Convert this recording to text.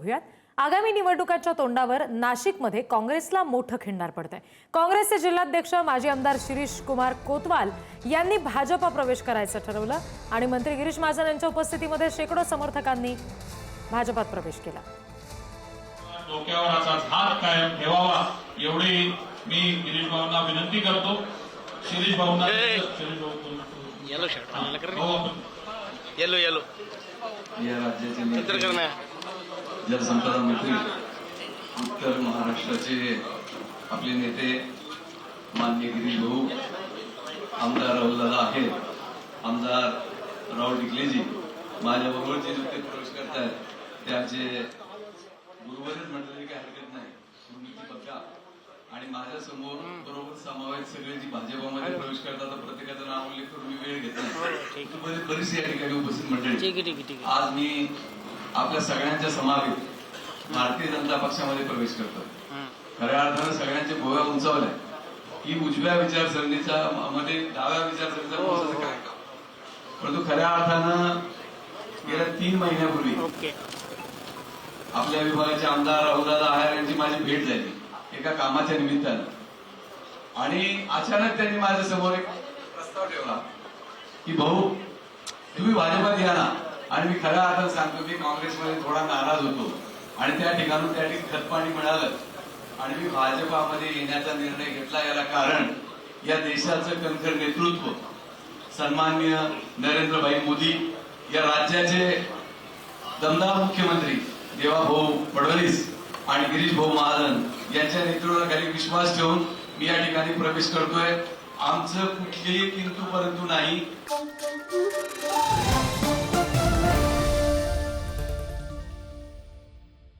बघूयात. आगामी निवडणुकांच्या तोंडावर नाशिकमध्ये काँग्रेसला मोठं खिंडार पडतंय. काँग्रेसचे जिल्हाध्यक्ष माजी आमदार शिरीष कुमार कोतवाल यांनी भाजपा प्रवेश करायचं ठरवलं आणि मंत्री गिरीश महाजन यांच्या उपस्थितीमध्ये शेकडो समर्थकांनी भाजपात प्रवेश केला. हात कायम ठेवावा एवढी मी गिरीश भाऊंना विनंती करतो. शिरीष भाऊंना येलो येलो येलो या राज्याचे नंतर नेते करणार जलसंपदा मंत्री उत्तर महाराष्ट्राचे आपले नेते मान्य गिरीश भाऊ आमदार राहुलदादा आहेत. आमदार राहुल डिकलेजी माझ्या बरोबरचे जे ते प्रवेश करतायत ते आमचे गुरुवरच म्हटलं तरी काही हरकत नाही गुरुनीती बघा आणि माझ्यासमोर बरोबर समावेश सगळे जी भाजपामध्ये प्रवेश करतात प्रत्येकाचं नाव उल्लेख करून मी वेळ घेत नाही. बरी- बरीचशी या ठिकाणी उपस्थित ठीक आज मी आपल्या सगळ्यांच्या समावेत भारतीय जनता पक्षामध्ये प्रवेश करतो खऱ्या अर्थानं सगळ्यांच्या भोव्या उंचावल्या की उजव्या विचारसरणीचा म- मध्ये डाव्या विचारसरणीचा काय काम परंतु खऱ्या अर्थानं गेल्या तीन महिन्यापूर्वी आपल्या विभागाचे आमदार राहुलदादा आयर यांची माझी भेट झाली. एका कामाच्या निमित्तानं. आणि अचानक त्यांनी माझ्यासमोर एक प्रस्ताव ठेवला की भाऊ तुम्ही भाजपात या ना. आणि मी खऱ्या आता सांगतो की काँग्रेसमध्ये थोडा नाराज होतो. आणि त्या ठिकाणून त्या ठिकाणी खतपाणी मिळालं. आणि मी भाजपामध्ये येण्याचा निर्णय घेतला. याला कारण या देशाचं कणखर नेतृत्व सन्मान्य नरेंद्रभाई मोदी या राज्याचे दमदार मुख्यमंत्री देवाभाऊ फडणवीस आणि गिरीश भाऊ महाजन यांच्या नेतृत्वाखाली विश्वास ठेवून मी या ठिकाणी प्रवेश करतोय. आमचं कुठलीही किंतू परंतु नाही.